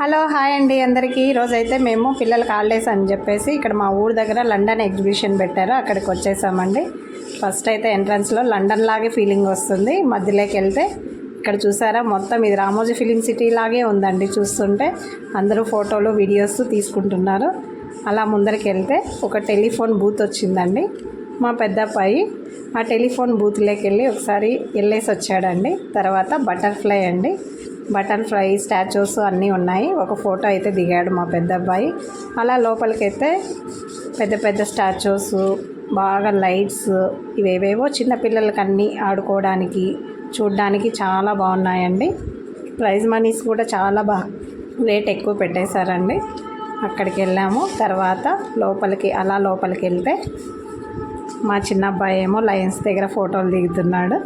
Hello hi అండి అందరికీ. ఈరోజైతే మేము పిల్లలకి హాలిడేస్ అని చెప్పేసి ఇక్కడ మా ఊరు దగ్గర లండన్ ఎగ్జిబిషన్ పెట్టారు. అక్కడికి వచ్చేసామండి. ఫస్ట్ అయితే ఎంట్రన్స్లో లండన్ లాగే ఫీలింగ్ వస్తుంది. మధ్యలోకి వెళ్తే ఇక్కడ చూసారా మొత్తం ఇది రామోజీ ఫిలిం సిటీ లాగే ఉందండి చూస్తుంటే. అందరూ ఫోటోలు వీడియోస్ తీసుకుంటున్నారు. అలా ముందరికి వెళ్తే ఒక టెలిఫోన్ బూత్ వచ్చిందండి. మా పెద్ద అబ్బాయి ఆ టెలిఫోన్ బూత్లోకి వెళ్ళి ఒకసారి వెళ్ళేసి వచ్చాడండి. తర్వాత బటర్ఫ్లై అండి. బటన్ ఫ్రై స్టాచ్యూస్ అన్నీ ఉన్నాయి. ఒక ఫోటో అయితే దిగాడు మా పెద్ద అబ్బాయి. అలా లోపలికి అయితే పెద్ద పెద్ద స్టాచ్యూస్ బాగా లైట్స్ ఇవేవేవో చిన్నపిల్లలకి అన్నీ ఆడుకోవడానికి చూడడానికి చాలా బాగున్నాయండి. ప్రైజ్ మనీస్ కూడా చాలా బాగా రేట్ ఎక్కువ పెట్టేశారండి. అక్కడికి వెళ్ళాము. తర్వాత లోపలికి అలా లోపలికి వెళ్తే మా చిన్న అబ్బాయి ఏమో లయన్స్ దగ్గర ఫోటోలు దిగుతున్నాడు.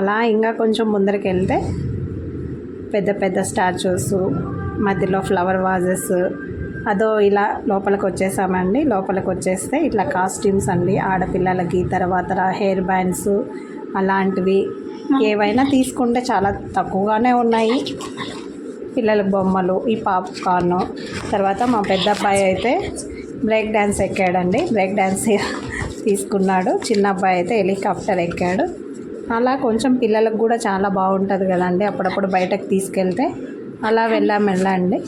అలా ఇంకా కొంచెం ముందరికి వెళ్తే పెద్ద పెద్ద స్టాచ్యూస్ మధ్యలో ఫ్లవర్ వాజెస్ అదో ఇలా లోపలికి వచ్చేసామండి. లోపలికి వచ్చేస్తే ఇట్లా కాస్ట్యూమ్స్ అండి. ఆడపిల్లలకి తర్వాత హెయిర్ బ్యాండ్స్ అలాంటివి ఏవైనా తీసుకుంటే చాలా తక్కువగానే ఉన్నాయి. పిల్లల బొమ్మలు ఈ పాప్కార్న్ తర్వాత మా పెద్ద అబ్బాయి అయితే బ్రేక్ డ్యాన్స్ ఎక్కాడండి. బ్రేక్ డ్యాన్స్ తీసుకున్నాడు. చిన్న అబ్బాయి అయితే హెలికాప్టర్ ఎక్కాడు. అలా కొంచెం పిల్లలకు కూడా చాలా బాగుంటుంది కదండి అప్పుడప్పుడు బయటకు తీసుకెళ్తే. అలా వెళ్ళాం వెళ్ళండి.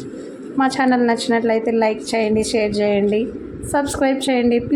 మా ఛానల్ నచ్చినట్లయితే లైక్ చేయండి షేర్ చేయండి సబ్స్క్రైబ్ చేయండి ప్లీజ్.